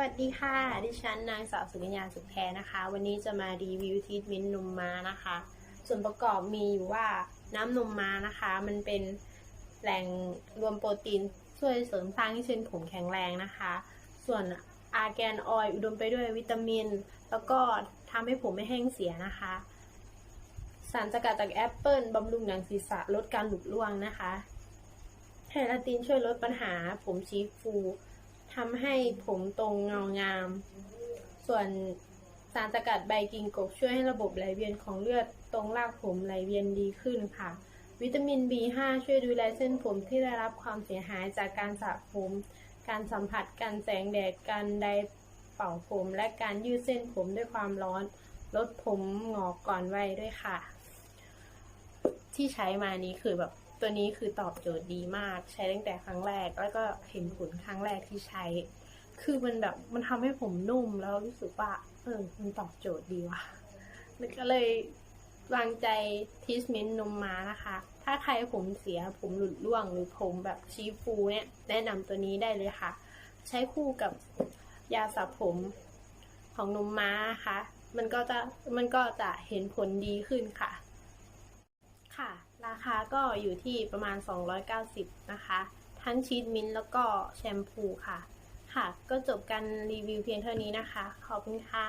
วัสดีค่ะ ดิฉันนางสาวสุกัญญาสุขแพรนะคะ วันนี้จะมารีวิวทีทเมนต์นมม้านะคะ ส่วนประกอบมีอยู่ว่าน้ำนมม้านะคะ มันเป็นแหล่งรวมโปรตีนช่วยเสริมสร้างให้เส้นผมแข็งแรงนะคะ ส่วนอาร์แกนออยอุดมไปด้วยวิตามิน แล้วก็ทำให้ผมไม่แห้งเสียนะคะ สารสกัดจากแอปเปิลบำรุงหนังศีรษะลดการหลุดร่วงนะคะเคราตินช่วยลดปัญหาผมชี้ฟู ทำให้ผมตรงเงางาม ส่วนสารสกัดใบกิงกกช่วยให้ระบบไหลเวียนของเลือดตรงรากผมไหลเวียนดีขึ้นค่ะ วิตามิน B5 ช่วยดูแลเส้นผมที่ได้รับความเสียหายจากการสระผม การสัมผัส การแสงแดด การไดเป่าผม และการยืดเส้นผมด้วยความร้อน ลดผมหงอกก่อนวัยด้วยค่ะ ที่ใช้มานี้คือแบบ ตัวนี้คือตอบโจทย์ดีมาก ใช้ตั้งแต่ครั้งแรก แล้วก็เห็นผลครั้งแรกที่ใช้ คือมันแบบมันทำให้ผมนุ่มแล้วรู้สึกว่า เออมันตอบโจทย์ดีว่ะแล้วก็เลยวางใจทิสเมนต์นมมานะคะ ถ้าใครผมเสียผมหลุดร่วงหรือผมแบบชี้ฟูเนี่ยแนะนำตัวนี้ได้เลยค่ะ ใช้คู่กับยาสระผมของนมม้านะคะมันก็จะมันก็จะเห็นผลดีขึ้นค่ะ ราคาก็อยู่ที่ประมาณ 290 นะคะ ทั้งชีทมินแล้วก็แชมพูค่ะ ค่ะ ก็จบการรีวิวเพียงเท่านี้นะคะ ขอบคุณค่ะ